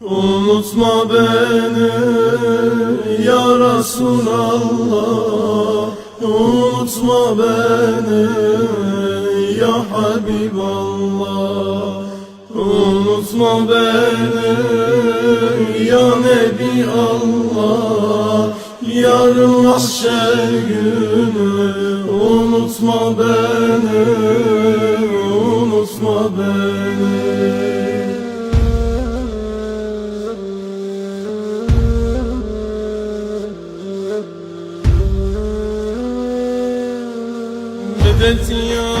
Unutma beni ya Resulallah. Unutma beni ya Habiballah. Unutma beni ya Nebi Allah. Yarın mahşer günü. Unutma beni Unutma beni بدت يا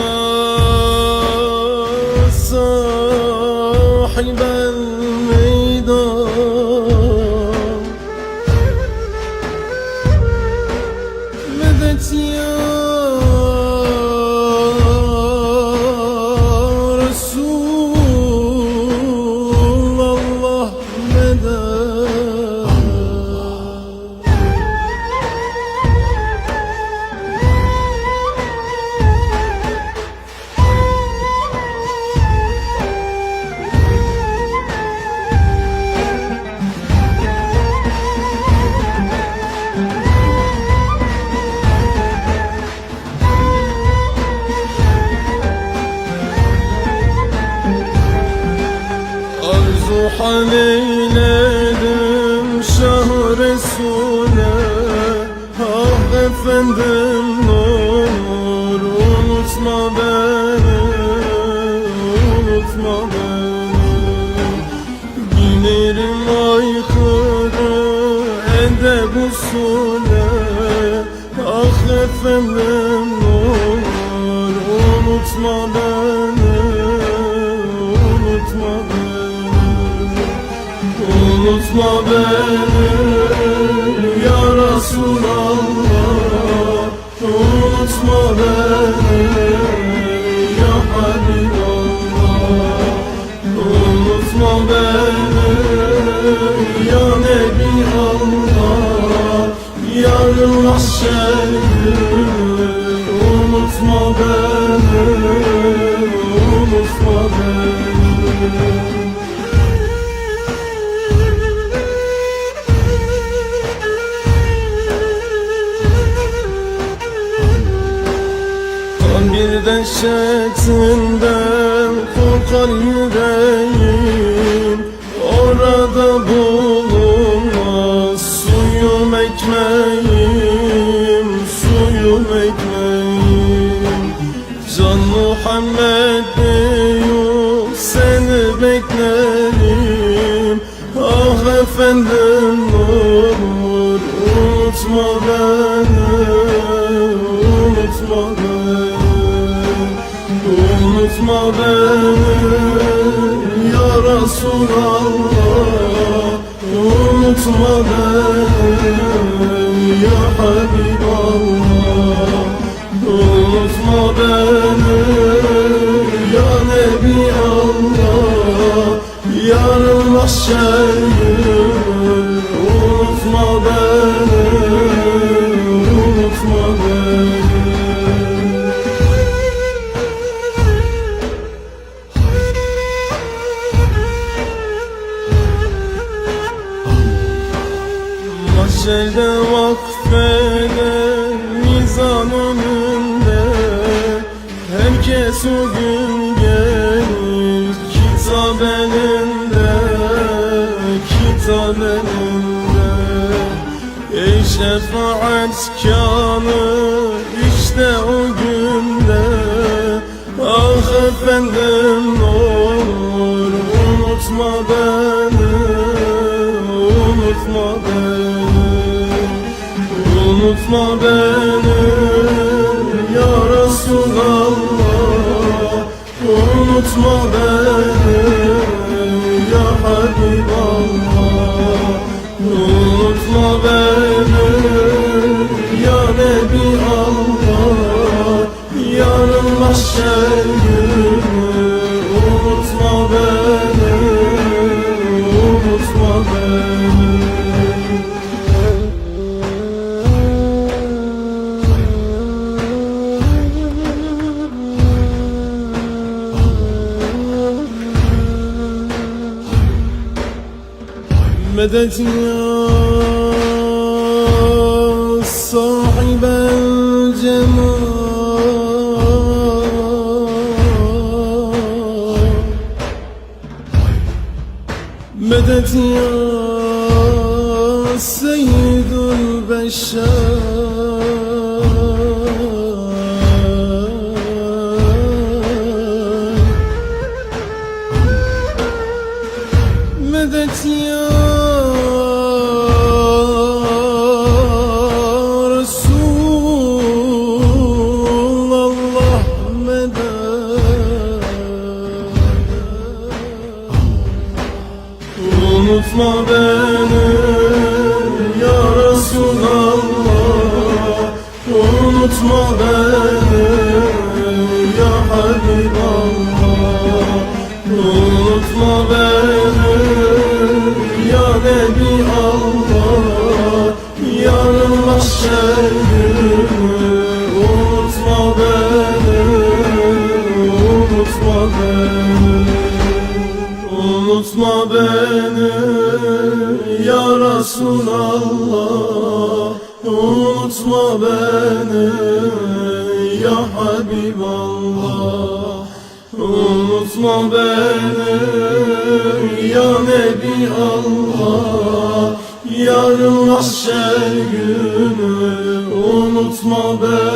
صاحب الميدان بدت يا Arzu haleyledim Şah Resul'e. Ah efendim nur Unutma beni Unutma beni. Bilirim aykırı edeb usule Ah efendim nur Unutma beni Unutma beni Unutma beni ya Resulallah. Unutma beni ya Habiballah Unutma beni ya Nebi Allah. Yarın mahşer günü Unutma beni dehşetinden korkar yüreğim. Orada bulunmaz suyum ekmeğim Suyum ekmeğim. Can Muhammed diyor seni beklerim. Ah efendim nur unutma beni Unutma beni ya Resulallah. Unutma beni ya Habiballah. Unutma beni ya Nebi Allah. Yarın mahşer günü Unutma beni Mahşerde vakfede mizan önünde. Herkes o gün gelir kitap elinde Kitap elinde. Ey şefaatkanı işte o günde. Ah efendim olur unutma beni Unutma beni Unutma beni ya Resulallah Unutma beni ya Habiballah Unutma beni ya Nebi Allah. Yarın mahşer Unutma beni نادت يا صاحب الجمال. مدت يا سيد البشر. Unutma beni ya Resulallah. Unutma beni ya Habiballah. Unutma beni ya Nebi Allah. Yarın mahşer günü Unutma beni Unutma beni. Unutma beni ya Resulallah Unutma beni ya Habiballah. Unutma beni ya Nebi Allah. Yarın mahşer günü Unutma beni